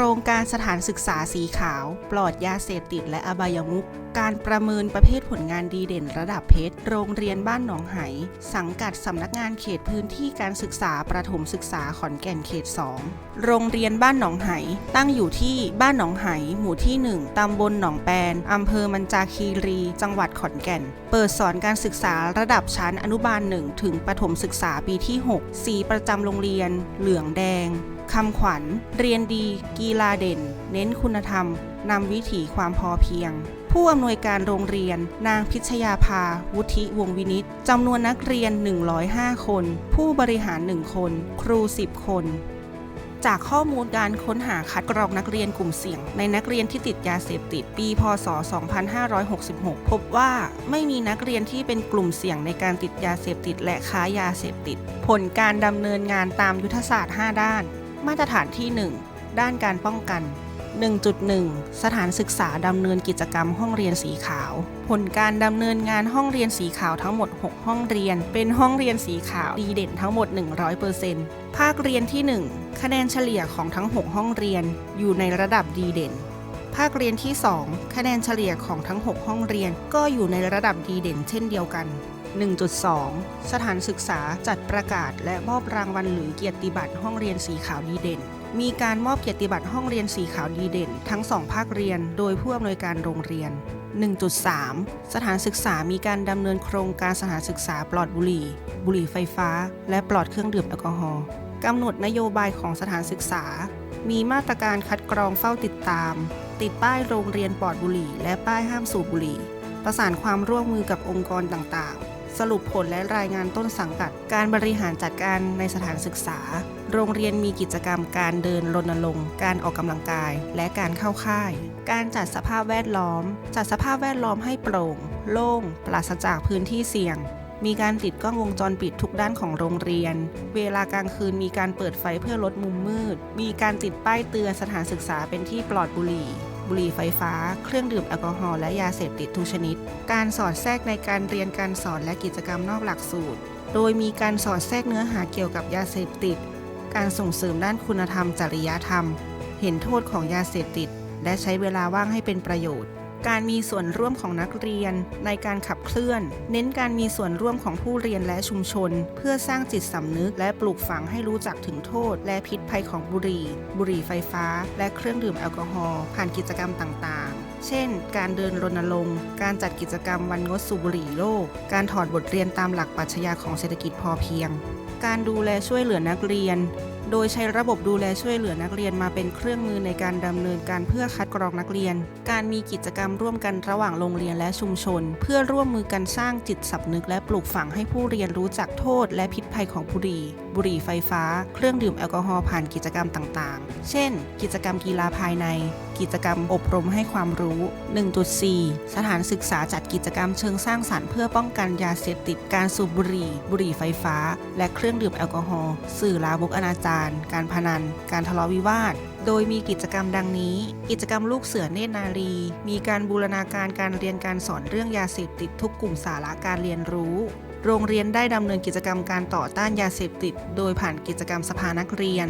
รงการสถานศึกษาสีขาว ปลอดยาเสพติดและอบายมุขการประเมินประเภทผลงานดีเด่นระดับเพชร โรงเรียนบ้านหนองไห สังกัดสำนักงานเขตพื้นที่การศึกษาประถมศึกษาขอนแก่นเขต 2 โรงเรียนบ้านหนองไห ตั้งอยู่ที่บ้านหนองไห หมู่ที่ 1 ตำบลหนองแปนอำเภอมันจาคีรี จังหวัดขอนแก่น เปิดสอนการศึกษาระดับชั้นอนุบาล 1 ถึงประถมศึกษาปีที่ 6 สีประจำโรงเรียน เหลืองแดงำขวัญ เรียนดี กีฬาเด่น เน้นคุณธรรม นำวิถีความพอเพียง ผู้อำนวยการโรงเรียน นางพิชยาภา วุฒิวงวินิตจำนวนนักเรียน 105 คน ผู้บริหาร 1 คน ครู 10 คนจากข้อมูลการค้นหาคัดกรองนักเรียนกลุ่มเสี่ยง ในนักเรียนที่ติดยาเสพติด ปี พศ 2566 พบว่าไม่มีนักเรียนที่เป็นกลุ่มเสี่ยงในการติดยาเสพติด และค้ายาเสพติด ผลการดำเนินงานตามยุทธศาสตร์ 5 ด้าน มาตรฐานที่ 1 ด้านการป้องกัน 1.1 สถานศึกษาดำเนินกิจกรรมห้องเรียนสีขาว ผลการดำเนินงานห้องเรียนสีขาวทั้งหมด 6 ห้องเรียน เป็นห้องเรียนสีขาวดีเด่นทั้งหมด 100%ภาคเรียนที่ 1 คะแนนเฉลี่ยของทั้ง 6 ห้องเรียน อยู่ในระดับดีเด่น ภาคเรียนที่ 2 คะแนนเฉลี่ยของทั้ง 6 ห้องเรียน ก็อยู่ในระดับดีเด่นเช่นเดียวกัน 1.2 สถานศึกษาจัดประกาศ และมอบรางวัลหรือเกียรติบัตรห้องเรียนสีขาวดีเด่น มีการมอบเกียรติบัตรห้องเรียนสีขาวดีเด่น ทั้ง2ภาคเรียน โดยผู้อำนวยการโรงเรียน 1.3 สถานศึกษามีการดำเนินโครงการสถานศึกษาปลอดบุหรี่ บุหรี่ไฟฟ้า และปลอดเครื่องดื่มแอลกอฮอล์กำหนดนโยบายของสถานศึกษา มีมาตรการคัดกรองเฝ้าติดตาม ติดป้ายโรงเรียนปลอดบุหรี่ และป้ายห้ามสูบบุหรี่ ประสานความร่วมมือกับองค์กรต่างๆ สรุปผลและรายงานต้นสังกัด การบริหารจัดการในสถานศึกษา โรงเรียนมีกิจกรรมการเดินรณรงค์ การออกกำลังกาย และการเข้าค่าย การจัดสภาพแวดล้อม จัดสภาพแวดล้อมให้โปร่ง โล่ง ปราศจากพื้นที่เสี่ยง มีการติดกล้องวงจรปิดทุกด้านของโรงเรียน เวลากลางคืนมีการเปิดไฟเพื่อลดมุมมืด มีการติดป้ายเตือนสถานศึกษาเป็นที่ปลอดบุหรี่ บุหรี่ไฟฟ้า เครื่องดื่มแอลกอฮอล์และยาเสพติดทุกชนิด การสอดแทรกในการเรียนการสอนและกิจกรรมนอกหลักสูตร โดยมีการสอดแทรกเนื้อหาเกี่ยวกับยาเสพติด การส่งเสริมด้านคุณธรรมจริยธรรม เห็นโทษของยาเสพติด และใช้เวลาว่างให้เป็นประโยชน์ การมีส่วนร่วมของนักเรียน ในการขับเคลื่อน เน้นการมีส่วนร่วมของผู้เรียนและชุมชน เพื่อสร้างจิตสำนึก และปลูกฝังให้รู้จักถึงโทษ และพิษภัยของบุหรี่ บุหรี่ไฟฟ้า และเครื่องดื่มแอลกอฮอล์ผ่านกิจกรรมต่างๆเช่น การเดินรณรงค์ การจัดกิจกรรมวันงดสูบบุหรี่โลก การถอดบทเรียนตามหลักปรัชญาของเศรษฐกิจพอเพียง การดูแลช่วยเหลือนักเรียน โดยใช้ระบบดูแลช่วยเหลือนักเรียนมาเป็นเครื่องมือในการดำเนินการเพื่อคัดกรองนักเรียน การมีกิจกรรมร่วมกันระหว่างโรงเรียนและชุมชน เพื่อร่วมมือกันสร้างจิตสำนึกและปลูกฝังให้ผู้เรียนรู้จักโทษ และพิษภัยของบุหรี่ บุหรี่ไฟฟ้า เครื่องดื่มแอลกอฮอล์ผ่านกิจกรรมต่างๆ เช่น กิจกรรมกีฬาภายใน กิจกรรมอบรมให้ความรู้ 1.4 สถานศึกษาจัดกิจกรรมเชิงสร้างสรรค์เพื่อป้องกันยาเสพติด การสูบบุหรี่ บุหรี่ไฟฟ้า และเครื่องดื่มแอลกอฮอล์ สื่อลามกอนาจารการพนัน การทะเลาะวิวาทโดยมีกิจกรรมดังนี้ กิจกรรมลูกเสือเนตรนารี มีการบูรณาการการเรียนการสอนเรื่องยาเสพติดทุกกลุ่มสาระการเรียนรู้ โรงเรียนได้ดำเนินกิจกรรมการต่อต้านยาเสพติด โดยผ่านกิจกรรมสภานักเรียน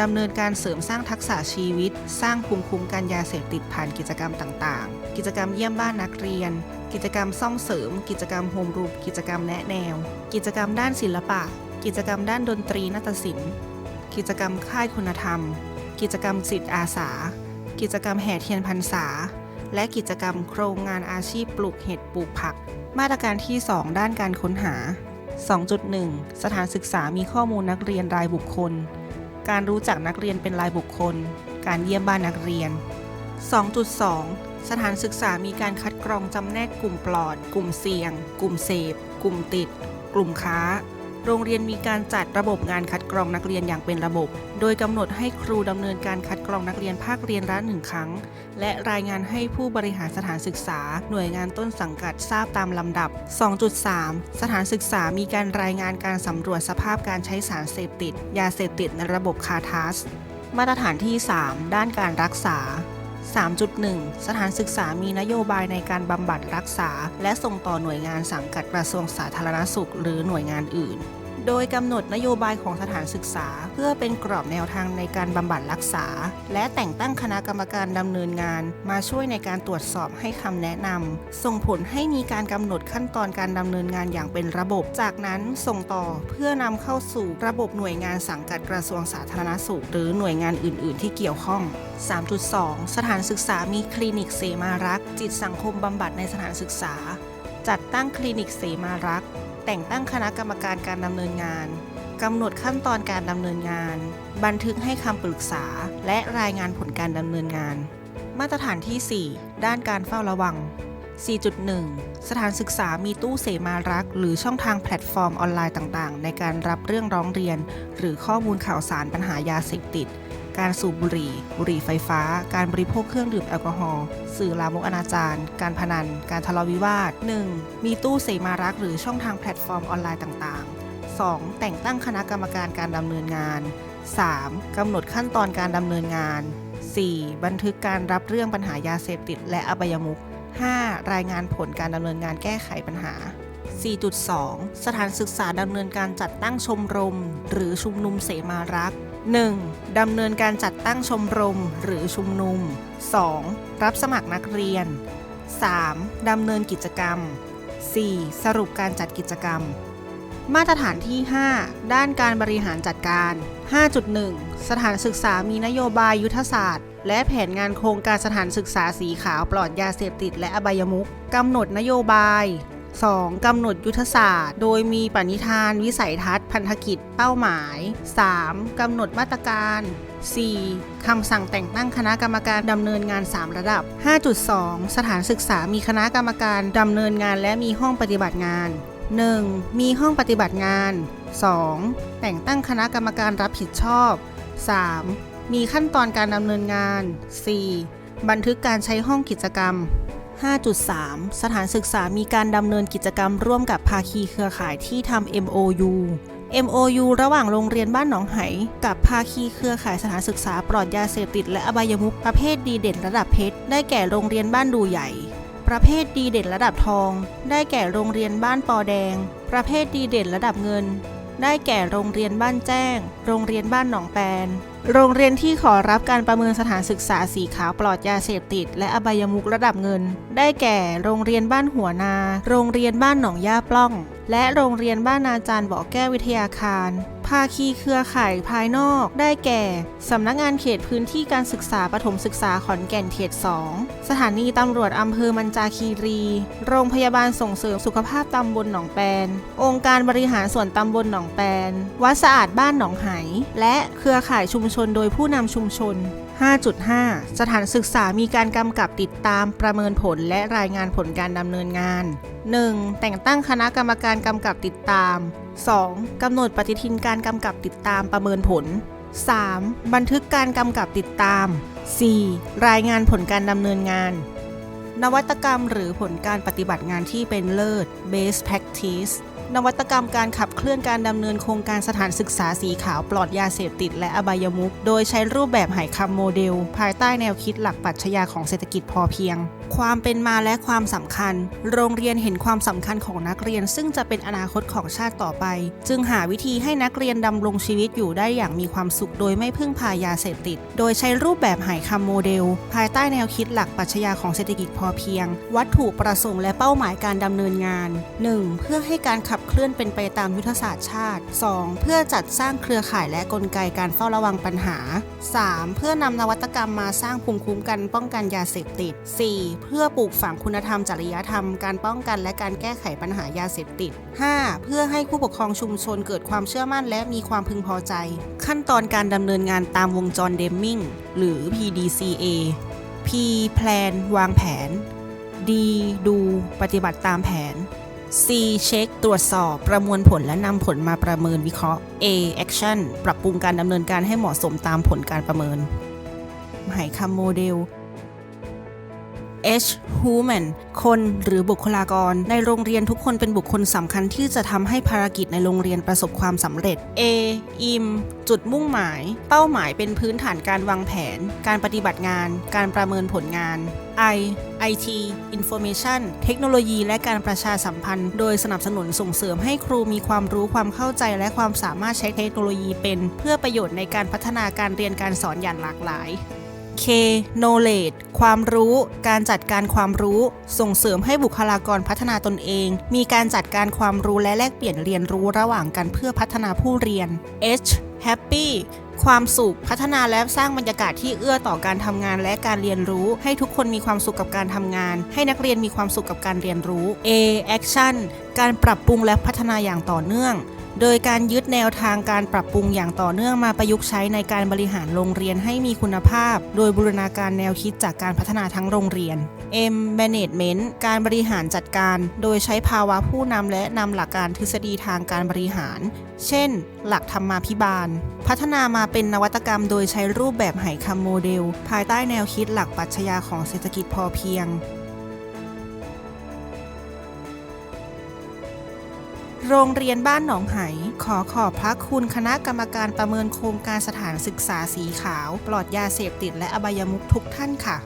ดำเนินการเสริมสร้างทักษะชีวิต สร้างภูมิคุ้มกันยาเสพติดผ่านกิจกรรมต่างๆ กิจกรรมเยี่ยมบ้านนักเรียน กิจกรรมซ่อมเสริม กิจกรรมโฮมรูมกิจกรรมแนะแนว กิจกรรมด้านศิลปะ กิจกรรมด้านดนตรีนาฏศิลป์ กิจกรรมค่ายคุณธรรม กิจกรรมจิตอาสา กิจกรรมแห่เทียนพรรษา และกิจกรรมโครงงานอาชีพปลูกเห็ดปลูกผัก มาตรการที่ 2 ด้านการค้นหา 2.1 สถานศึกษามีข้อมูลนักเรียนรายบุคคล การรู้จักนักเรียนเป็นรายบุคคล การเยี่ยมบ้านนักเรียน 2.2 สถานศึกษามีการคัดกรองจำแนกกลุ่มปลอด กลุ่มเสี่ยง กลุ่มเสพ กลุ่มติด กลุ่มค้า โรงเรียนมีการจัดระบบงานคัดกรองนักเรียนอย่างเป็นระบบ โดยกำหนดให้ครูดำเนินการคัดกรองนักเรียนภาคเรียนละหนึ่งครั้ง และรายงานให้ผู้บริหารสถานศึกษา หน่วยงานต้นสังกัดทราบตามลำดับ 2.3 สถานศึกษามีการรายงานการสำรวจสภาพการใช้สารเสพติด ยาเสพติดในระบบคาทัสมาตรฐานที่ 3 ด้านการรักษา 3.1 สถานศึกษามีนโยบายในการบำบัดรักษา และส่งต่อหน่วยงานสังกัดกระทรวงสาธารณสุข หรือหน่วยงานอื่น โดยกำหนดนโยบายของสถานศึกษา เพื่อเป็นกรอบแนวทางในการบำบัดรักษา และแต่งตั้งคณะกรรมการดำเนินงาน มาช่วยในการตรวจสอบให้คำแนะนำส่งผลให้มีการกำหนดขั้นตอนการดำเนินงานอย่างเป็นระบบ จากนั้นส่งต่อเพื่อนำเข้าสู่ระบบหน่วยงานสังกัดกระทรวงสาธารณสุข หรือหน่วยงานอื่น ๆ ที่เกี่ยวข้อง 3.2 สถานศึกษามีคลินิกเสมารักษ์จิตสังคมบำบัดในสถานศึกษา จัดตั้งคลินิกเสมารักษ์ แต่งตั้งคณะกรรมการการดำเนินงานกำหนดขั้นตอนการดำเนินงาน บันทึกให้คำปรึกษา และรายงานผลการดำเนินงาน มาตรฐานที่ 4 ด้านการเฝ้าระวัง 4.1 สถานศึกษามีตู้เสมารัก หรือช่องทางแพลตฟอร์มออนไลน์ต่าง ๆ ในการรับเรื่องร้องเรียน หรือข้อมูลข่าวสารปัญหายาเสพติด การสูบบุหรี่ บุหรี่ไฟฟ้า การบริโภคเครื่องดื่มแอลกอฮอล์ สื่อลามกอนาจารการพนัน การทะเลาะวิวาท 1. มีตู้เสมารักษ์หรือช่องทางแพลตฟอร์มออนไลน์ต่างๆ 2. แต่งตั้งคณะกรรมการการดำเนินงาน 3. กำหนดขั้นตอนการดำเนินงาน 4. บันทึกการรับเรื่องปัญหายาเสพติด และอบายมุข 5. รายงานผลการดำเนินงานแก้ไขปัญหา 4.2 สถานศึกษาดำเนินการจัดตั้งชมรม หรือชุมนุมเสมารักษ์ 1. ดำเนินการจัดตั้งชมรมหรือชุมนุม 2. รับสมัครนักเรียน 3. ดำเนินกิจกรรม 4. สรุปการจัดกิจกรรม มาตรฐานที่ 5 ด้านการบริหารจัดการ 5.1 สถานศึกษามีนโยบายยุทธศาสตร์ และแผนงานโครงการสถานศึกษาสีขาวปลอดยาเสพติดและอบายมุขกำหนดนโยบาย 2. กำหนดยุทธศาสตร์ โดยมีปณิธาน วิสัยทัศน์ พันธกิจ เป้าหมาย 3. กำหนดมาตรการ 4. คำสั่งแต่งตั้งคณะกรรมการดำเนินงาน 3 ระดับ 5.2 สถานศึกษามีคณะกรรมการดำเนินงานและมีห้องปฏิบัติงาน 1. มีห้องปฏิบัติงาน 2. แต่งตั้งคณะกรรมการรับผิดชอบ 3. มีขั้นตอนการดำเนินงาน 4. บันทึกการใช้ห้องกิจกรรม 5.3 สถานศึกษามีการดำเนินกิจกรรมร่วมกับภาคีเครือข่ายที่ทำ MOU MOU ระหว่างโรงเรียนบ้านหนองไห กับภาคีเครือข่ายสถานศึกษาปลอดยาเสพติดและอบายมุขประเภทดีเด่นระดับเพชรได้แก่โรงเรียนบ้านดูใหญ่ ประเภทดีเด่นระดับทอง ได้แก่โรงเรียนบ้านปอแดง ประเภทดีเด่นระดับเงิน ได้แก่โรงเรียนบ้านแจ้ง โรงเรียนบ้านหนองแปน โรงเรียนที่ขอรับการประเมินสถานศึกษาสีขาวปลอดยาเสพติด และอบายมุกระดับเงิน ได้แก่ โรงเรียนบ้านหัวนา โรงเรียนบ้านหนองย่าปล้อง และโรงเรียนบ้านนาจารย์บ่อแก้ววิทยาคาร ภาคีเครือข่ายภายนอกได้แก่ สำนักงานเขตพื้นที่การศึกษาปฐมศึกษาขอนแก่นเขต 2 สถานีตำรวจอำเภอมันจาคีรี โรงพยาบาลส่งเสริมสุขภาพตำบลหนองแปน องค์การบริหารส่วนตำบลหนองแปน วัดสะอาดบ้านหนองไห และเครือข่ายชุมชนโดยผู้นำชุมชน 5.5 สถานศึกษามีการกำกับติดตามประเมินผลและรายงานผลการดำเนินงาน 1. แต่งตั้งคณะกรรมการกำกับติดตาม 2. กำหนดปฏิทินการกำกับติดตามประเมินผล 3. บันทึกการกำกับติดตาม 4. รายงานผลการดำเนินงาน นวัตกรรมหรือผลการปฏิบัติงานที่เป็นเลิศ Best Practice นวัตกรรมการขับเคลื่อนการดำเนินโครงการสถานศึกษาสีขาวปลอดยาเสพติดและอบายมุขโดยใช้รูปแบบไหคำโมเดล ภายใต้แนวคิดหลักปรัชญาของเศรษฐกิจพอเพียงความเป็นมาและความสำคัญ โรงเรียนเห็นความสำคัญของนักเรียน ซึ่งจะเป็นอนาคตของชาติต่อไป จึงหาวิธีให้นักเรียนดำรงชีวิตอยู่ได้อย่างมีความสุขโดยไม่พึ่งพายาเสพติด โดยใช้รูปแบบไหคำโมเดล ภายใต้แนวคิดหลักปรัชญาของเศรษฐกิจพอเพียง วัตถุประสงค์และเป้าหมายการดำเนินงาน 1. เพื่อให้การขับเคลื่อนเป็นไปตามยุทธศาสตร์ชาติ 2. เพื่อจัดสร้างเครือข่ายและกลไกการเฝ้าระวังปัญหา 3. เพื่อนำนวัตกรรมมาสร้างภูมิคุ้มกันป้องกันยาเสพติด 4. เพื่อปลูกฝังคุณธรรมจริยธรรม การป้องกันและการแก้ไขปัญหายาเสพติด 5. เพื่อให้ผู้ปกครองชุมชนเกิดความเชื่อมั่นและมีความพึงพอใจ ขั้นตอนการดำเนินงานตามวงจรเดมมิงหรือ PDCA P Plan วางแผน D ดูปฏิบัติตามแผน C เช็คตรวจสอบประมวลผลและนำผลมาประเมินวิเคราะห์ A Action ปรับปรุงการดำเนินการให้เหมาะสมตามผลการประเมิน หมายคำโมเดล H human คนหรือบุคลากร ในโรงเรียนทุกคนเป็นบุคคลสำคัญที่จะทำให้ภารกิจในโรงเรียนประสบความสำเร็จ A im จุดมุ่งหมาย เป้าหมายเป็นพื้นฐานการวางแผน การปฏิบัติงาน การประเมินผลงาน I IT Information เทคโนโลยีและการประชาสัมพันธ์ โดยสนับสนุนส่งเสริมให้ครูมีความรู้ความเข้าใจและความสามารถใช้เทคโนโลยีเป็น เพื่อประโยชน์ในการพัฒนาการเรียนการสอนอย่างหลากหลาย K knowledge ความรู้ การจัดการความรู้ ส่งเสริมให้บุคลากรพัฒนาตนเอง มีการจัดการความรู้และแลกเปลี่ยนเรียนรู้ระหว่างกันเพื่อพัฒนาผู้เรียน H happy ความสุข พัฒนาและสร้างบรรยากาศที่เอื้อต่อการทำงานและการเรียนรู้ ให้ทุกคนมีความสุขกับการทำงาน ให้นักเรียนมีความสุขกับการเรียนรู้ A action การปรับปรุงและพัฒนาอย่างต่อเนื่อง โดยการยึดแนวทางการปรับปรุงอย่างต่อเนื่องมาประยุกต์ใช้ในการบริหารโรงเรียนให้มีคุณภาพ โดยบูรณาการแนวคิดจากการพัฒนาทั้งโรงเรียน M management การบริหารจัดการ โดยใช้ภาวะผู้นำและนำหลักการทฤษฎีทางการบริหาร เช่น หลักธรรมาภิบาล พัฒนามาเป็นนวัตกรรมโดยใช้รูปแบบไหคำโมเดล ภายใต้แนวคิดหลักปรัชญาของเศรษฐกิจพอเพียง โรงเรียนบ้านหนองไห ขอขอบพระคุณคณะกรรมการประเมินโครงการสถานศึกษาสีขาว ปลอดยาเสพติดและอบายมุขทุกท่านค่ะ